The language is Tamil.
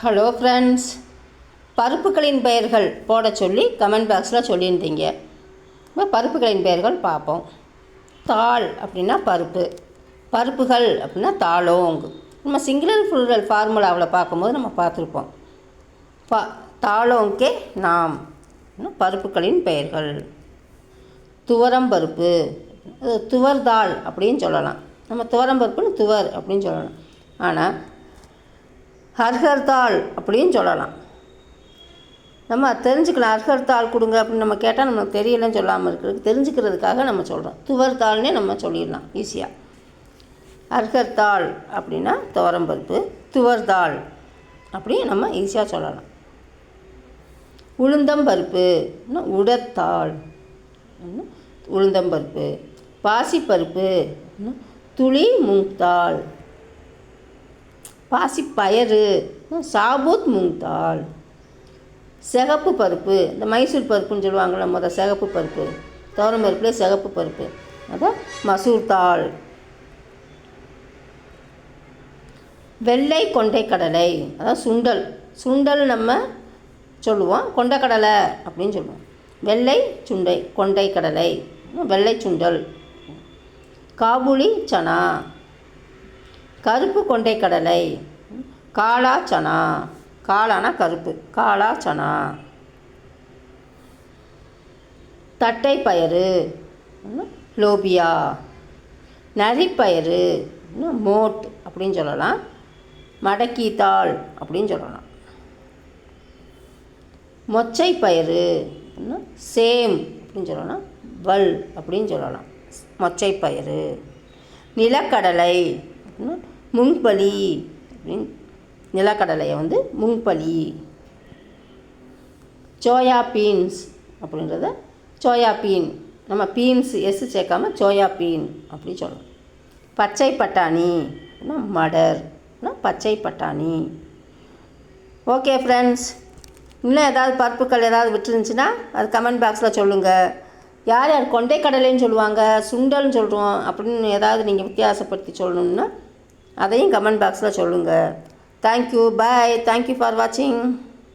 ஹலோ ஃப்ரெண்ட்ஸ் பருப்புகளின் பெயர்கள் போட சொல்லி கமெண்ட் பாக்ஸில் சொல்லியிருந்தீங்க. இப்போ பருப்புகளின் பெயர்கள் பார்ப்போம். தாள் அப்படின்னா பருப்பு. பருப்புகள் அப்படின்னா தாளோங்கு. நம்ம சிங்குலர் ஃபுல்ரல் ஃபார்முலாவில் பார்க்கும்போது நம்ம பார்த்துருப்போம். பா தாளோங்கே நாம். பருப்புகளின் பெயர்கள். துவரம் பருப்பு. துவர் தாள் அப்படின்னு சொல்லலாம். நம்ம துவரம் பருப்புன்னு துவர் அப்படின்னு சொல்லலாம். ஆனால் ஹர்ஹர்தாள் அப்படின்னு சொல்லலாம். நம்ம தெரிஞ்சுக்கலாம் அர்ஹர் தாள் கொடுங்க அப்படின்னு நம்ம கேட்டால் நமக்கு தெரியலன்னு சொல்லாமல் இருக்கிறதுக்கு தெரிஞ்சுக்கிறதுக்காக நம்ம சொல்கிறோம் துவர் தாள்னே நம்ம சொல்லிடலாம் ஈஸியாக அர்ஹர் தாள் அப்படின்னா துவரம்பருப்பு துவர் தாள் அப்படி நம்ம ஈஸியாக சொல்லலாம். உளுந்தம்பருப்பு உடத்தாள் உளுந்தம்பருப்பு பாசிப்பருப்பு துளி மூங்தாள் பாசிப்பயறு. சாபூத் மூங்தாள் சிகப்பு பருப்பு. இந்த மைசூர் பருப்புன்னு சொல்லுவாங்கள்ல முத சிகப்பு பருப்பு. துவரம் பருப்புல சிகப்பு பருப்பு. அதான் மசூர் தாள். வெள்ளை கொண்டை கடலை சுண்டல். சுண்டல் நம்ம சொல்லுவோம் கொண்டக்கடலை அப்படின்னு சொல்லுவோம். வெள்ளை சுண்டை கொண்டை கடலை வெள்ளை சுண்டல். காபூலி சனா. கருப்பு கொண்டை கடலை. காளா சனா. காளானா கருப்பு. காளா சனா. தட்டை பயறு. லோபியா. நரிப்பயிறு. மோட் அப்படின்னு சொல்லலாம். மடக்கீத்தாள் அப்படின்னு சொல்லலாம். மொச்சை பயிறு. சேம் அப்படின்னு சொல்லலாம். வல் அப்படின்னு சொல்லலாம். மொச்சை பயிறு. நிலக்கடலை. முங்பலி அப்படின்னு நிலக்கடலையை வந்து முங்பலி. சோயா பீன்ஸ் அப்படின்றத சோயா பீன். நம்ம பீன்ஸ் எஸ் சேர்க்காம சோயா பீன் அப்படின்னு சொல்லணும் பச்சை பட்டாணி மடர் பச்சை பட்டாணி. ஓகே ஃப்ரெண்ட்ஸ் இன்னும் ஏதாவது பருப்புக்கள் ஏதாவது விட்டுருந்துச்சுன்னா அது கமெண்ட் பாக்ஸில் சொல்லுங்கள் யார் யார் கொண்டை கடலைன்னு சொல்லுவாங்க சுண்டல்னு சொல்கிறோம் அப்படின்னு ஏதாவது நீங்கள் வித்தியாசப்படுத்தி சொல்லணுன்னா அதையும் கமெண்ட் பாக்ஸில் சொல்லுங்கள் தேங்க்யூ பாய் தேங்க்யூ ஃபார் வாட்சிங்